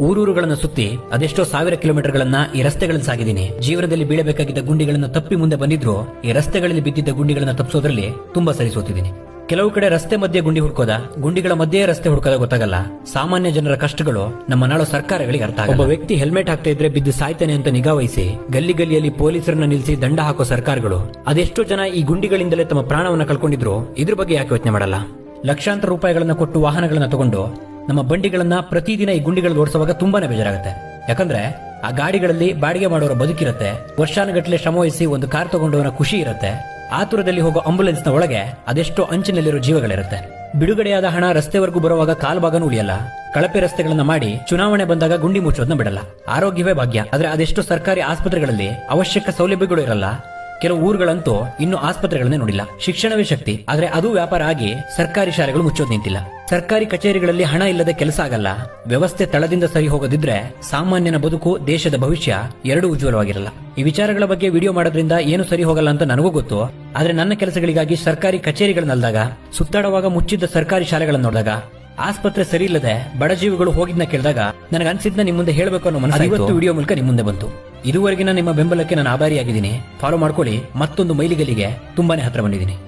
ಊರೂರುಗಳನ್ನ ಸುತ್ತಿ ಅದೆಷ್ಟೋ ಸಾವಿರ ಕಿಲೋಮೀಟರ್ಗಳನ್ನ ಈ ರಸ್ತೆಗಳಲ್ಲಿ ಸಾಗಿದ್ದೀನಿ. ಜೀವನದಲ್ಲಿ ಬೀಳಬೇಕಾಗಿದ್ದ ಗುಂಡಿಗಳನ್ನು ತಪ್ಪಿ ಮುಂದೆ ಬಂದಿದ್ರು ಈ ರಸ್ತೆಗಳಲ್ಲಿ ಬಿದ್ದಿದ್ದ ಗುಂಡಿಗಳನ್ನ ತಪ್ಪಿಸೋದ್ರಲ್ಲಿ ತುಂಬಾ ಸರಿ ಸೋತಿದ್ದೀನಿ. ಕೆಲವು ಕಡೆ ರಸ್ತೆ ಮಧ್ಯೆ ಗುಂಡಿ ಹುಡ್ಕೋದ, ಗುಂಡಿಗಳ ಮಧ್ಯೆ ರಸ್ತೆ ಹುಡ್ಕೋದ ಗೊತ್ತಾಗಲ್ಲ. ಸಾಮಾನ್ಯ ಜನರ ಕಷ್ಟಗಳು ನಮ್ಮ ನಾಳು ಸರ್ಕಾರಗಳಿಗೆ ಅರ್ಥ. ಒಬ್ಬ ವ್ಯಕ್ತಿ ಹೆಲ್ಮೆಟ್ ಹಾಕ್ತಾ ಇದ್ರೆ ಬಿದ್ದು ಸಾಯ್ತಾನೆ ಅಂತ ನಿಗಾ ವಹಿಸಿ, ಗಲ್ಲಿ ಗಲ್ಲಿಯಲ್ಲಿ ಪೊಲೀಸರನ್ನ ನಿಲ್ಲಿಸಿ ದಂಡ ಹಾಕೋ ಸರ್ಕಾರಗಳು. ಅದೆಷ್ಟೋ ಜನ ಈ ಗುಂಡಿಗಳಿಂದಲೇ ತಮ್ಮ ಪ್ರಾಣವನ್ನ ಕಳ್ಕೊಂಡಿದ್ರು, ಇದ್ರ ಬಗ್ಗೆ ಯಾಕೆ ಯೋಚನೆ ಮಾಡಲ್ಲ? ಲಕ್ಷಾಂತರ ರೂಪಾಯಿಗಳನ್ನ ಕೊಟ್ಟು ವಾಹನಗಳನ್ನ ತಗೊಂಡು ನಮ್ಮ ಬಂಡಿಗಳನ್ನ ಪ್ರತಿದಿನ ಈ ಗುಂಡಿಗಳಲ್ಲಿ ಓಡಿಸುವಾಗ ತುಂಬಾನೇ ಬೇಜಾರಾಗುತ್ತೆ. ಯಾಕಂದ್ರೆ ಆ ಗಾಡಿಗಳಲ್ಲಿ ಬಾಡಿಗೆ ಮಾಡೋರ ಬದುಕಿರುತ್ತೆ, ವರ್ಷಾನುಗಟ್ಟಲೆ ಶ್ರಮ ವಹಿಸಿ ಒಂದು ಕಾರ್ ತಗೊಂಡವನ ಖುಷಿ ಇರುತ್ತೆ ಆತುರದಲ್ಲಿ ಹೋಗೋ ಆಂಬುಲೆನ್ಸ್ನ ಒಳಗೆ ಅದೆಷ್ಟೋ ಅಂಚಿನಲ್ಲಿರೋ ಜೀವಗಳಿರುತ್ತೆ. ಬಿಡುಗಡೆಯಾದ ಹಣ ರಸ್ತೆವರೆಗೂ ಬರುವಾಗ ಕಾಲ್ ಭಾಗನೂ ಉಳಿಯಲ್ಲ. ಕಳಪೆ ರಸ್ತೆಗಳನ್ನ ಮಾಡಿ ಚುನಾವಣೆ ಬಂದಾಗ ಗುಂಡಿ ಮುಚ್ಚೋದನ್ನ ಬಿಡಲ್ಲ. ಆರೋಗ್ಯವೇ ಭಾಗ್ಯ. ಆದ್ರೆ ಅದೆಷ್ಟೋ ಸರ್ಕಾರಿ ಆಸ್ಪತ್ರೆಗಳಲ್ಲಿ ಅವಶ್ಯಕ ಸೌಲಭ್ಯಗಳು ಇರಲ್ಲ. ಕೆಲವು ಊರುಗಳಂತೂ ಇನ್ನು ಆಸ್ಪತ್ರೆಗಳನ್ನೇ ನೋಡಿಲ್ಲ. ಶಿಕ್ಷಣವೇ ಶಕ್ತಿ. ಆದ್ರೆ ಅದು ವ್ಯಾಪಾರ ಆಗಿ ಸರ್ಕಾರಿ ಶಾಲೆಗಳು ಮುಚ್ಚೋದ್ ನಿಂತಿಲ್ಲ. ಸರ್ಕಾರಿ ಕಚೇರಿಗಳಲ್ಲಿ ಹಣ ಇಲ್ಲದೆ ಕೆಲಸ ಆಗಲ್ಲ. ವ್ಯವಸ್ಥೆ ತಳದಿಂದ ಸರಿ ಹೋಗದಿದ್ರೆ ಸಾಮಾನ್ಯನ ಬದುಕು ದೇಶದ ಭವಿಷ್ಯ ಎರಡು ಉಜ್ವಲವಾಗಿರಲ್ಲ. ಈ ವಿಚಾರಗಳ ಬಗ್ಗೆ ವಿಡಿಯೋ ಮಾಡೋದ್ರಿಂದ ಏನು ಸರಿ ಹೋಗಲ್ಲ ಅಂತ ನನಗೂ ಗೊತ್ತು. ಆದ್ರೆ ನನ್ನ ಕೆಲಸಗಳಿಗಾಗಿ ಸರ್ಕಾರಿ ಕಚೇರಿಗಳನ್ನಲ್ದಾಗ ಸುತ್ತಾಡುವಾಗ ಮುಚ್ಚಿದ್ದ ಸರ್ಕಾರಿ ಶಾಲೆಗಳನ್ನ ನೋಡಿದಾಗ, ಆಸ್ಪತ್ರೆ ಸರಿ ಇಲ್ಲದೆ ಬಡಜೀವಿಗಳು ಹೋಗಿದ್ನ ಕೇಳಿದಾಗ ನನಗೆ ಅನ್ಸಿದ್ನ ನಿಮ್ ಮುಂದೆ ಹೇಳಬೇಕು ಅನ್ನೋ ಮನಸ್ಸು ವಿಡಿಯೋ ಮೂಲಕ ನಿಮ್ಮ ಮುಂದೆ ಬಂತು. ಇದುವರೆಗಿನ ನಿಮ್ಮ ಬೆಂಬಲಕ್ಕೆ ನಾನು ಆಭಾರಿಯಾಗಿದ್ದೀನಿ. ಫಾಲೋ ಮಾಡ್ಕೊಳ್ಳಿ. ಮತ್ತೊಂದು ಮೈಲಿಗಲಿಗೆ ತುಂಬಾನೇ ಹತ್ರ ಬಂದಿದ್ದೀನಿ.